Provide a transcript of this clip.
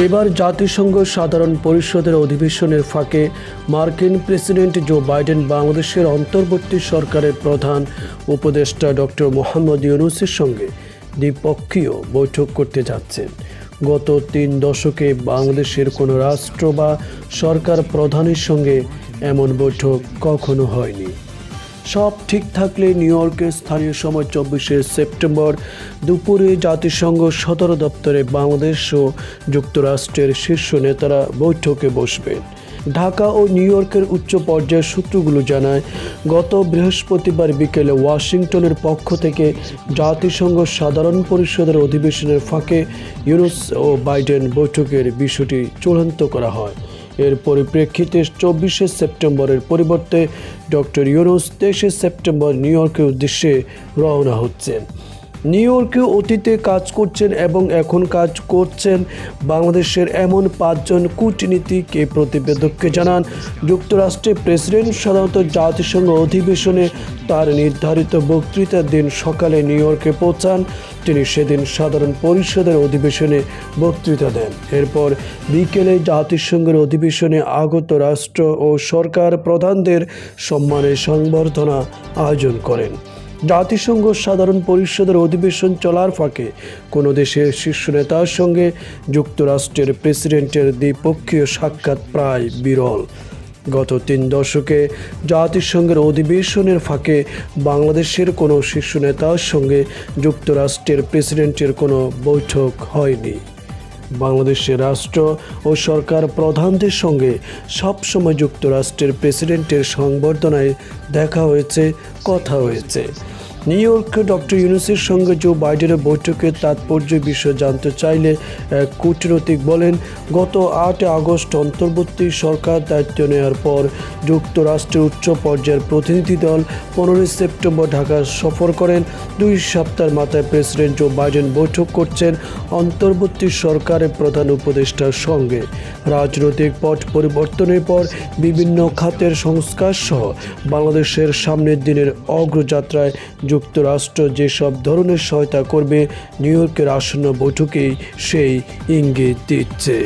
এবার জাতিসংঘ সাধারণ পরিষদের অধিবেশনের ফাঁকে মার্কিন প্রেসিডেন্ট জো বাইডেন বাংলাদেশের অন্তর্বর্তী সরকারের প্রধান উপদেষ্টা ডক্টর মোহাম্মদ ইউনুসের সঙ্গে দ্বিপক্ষীয় বৈঠক করতে যাচ্ছেন। গত তিন দশকে বাংলাদেশের কোনো রাষ্ট্র বা সরকার প্রধানের সঙ্গে এমন বৈঠক কখনো হয়নি। সব ঠিক থাকলে নিউ ইয়র্কের স্থানীয় সময় চব্বিশে সেপ্টেম্বর দুপুরে জাতিসংঘ সদর দপ্তরে বাংলাদেশ ও যুক্তরাষ্ট্রের শীর্ষ নেতারা বৈঠকে বসবেন। ঢাকা ও নিউ ইয়র্কের উচ্চ পর্যায়ের সূত্রগুলো জানায়, গত বৃহস্পতিবার বিকেলে ওয়াশিংটনের পক্ষ থেকে জাতিসংঘ সাধারণ পরিষদের অধিবেশনের ফাঁকে ইউরোস ও বাইডেন বৈঠকের বিষয়টি চূড়ান্ত করা হয়। এর পরিপ্রেক্ষিতে চব্বিশে সেপ্টেম্বরের পরিবর্তে ডক্টর ইউনুস তেইশে সেপ্টেম্বর নিউ ইয়র্কের উদ্দেশ্যে রওনা হচ্ছেন। নিউ ইয়র্কে অতীতে কাজ করছেন এবং এখন কাজ করছেন বাংলাদেশের এমন পাঁচজন কূটনীতিক এই প্রতিবেদককে জানান। যুক্তরাষ্ট্রের প্রেসিডেন্ট সাধারণত জাতিসংঘ অধিবেশনে তার নির্ধারিত বক্তৃতার দিন সকালে নিউ ইয়র্কে পৌঁছান। তিনি সেদিন সাধারণ পরিষদের অধিবেশনে বক্তৃতা দেন। এরপর বিকেলে জাতিসংঘের অধিবেশনে আগত রাষ্ট্র ও সরকার প্রধানদের সম্মানে সংবর্ধনা আয়োজন করেন। জাতিসংঘ সাধারণ পরিষদের অধিবেশন চলার ফাঁকে কোনো দেশের শীর্ষ নেতার সঙ্গে যুক্তরাষ্ট্রের প্রেসিডেন্টের দ্বিপক্ষীয় সাক্ষাৎ প্রায় বিরল। গত তিন দশকে জাতিসংঘের অধিবেশনের ফাঁকে বাংলাদেশের কোনো শীর্ষ নেতার সঙ্গে যুক্তরাষ্ট্রের প্রেসিডেন্টের কোনো বৈঠক হয়নি। বাংলাদেশের রাষ্ট্র ও সরকার প্রধানদের সঙ্গে সবসময় যুক্তরাষ্ট্রের প্রেসিডেন্টের সংবর্ধনায় দেখা হয়েছে, কথা হয়েছে। নিউ ইয়র্কে ডক্টর ইউনুসের সঙ্গে জো বাইডেনের বৈঠকের তাৎপর্য বিষয়ে জানতে চাইলে কূটনৈতিক বলেন, গত আট আগস্ট অন্তর্বর্তী সরকার দায়িত্ব নেওয়ার পর যুক্তরাষ্ট্রের উচ্চ পর্যায়ের প্রতিনিধি দল পনেরোই সেপ্টেম্বর ঢাকা সফর করেন। দুই সপ্তাহের মাথায় প্রেসিডেন্ট জো বাইডেন বৈঠক করছেন অন্তর্বর্তী সরকারের প্রধান উপদেষ্টার সঙ্গে। রাজনৈতিক পট পরিবর্তনের পর বিভিন্ন খাতের সংস্কার সহ বাংলাদেশের সামনের দিনের অগ্রযাত্রায় যুক্তরাষ্ট্র যেসব ধরনের সহায়তা করবে নিউ ইয়র্কের আসন্ন বৈঠকেই সেই ইঙ্গিত দিচ্ছে।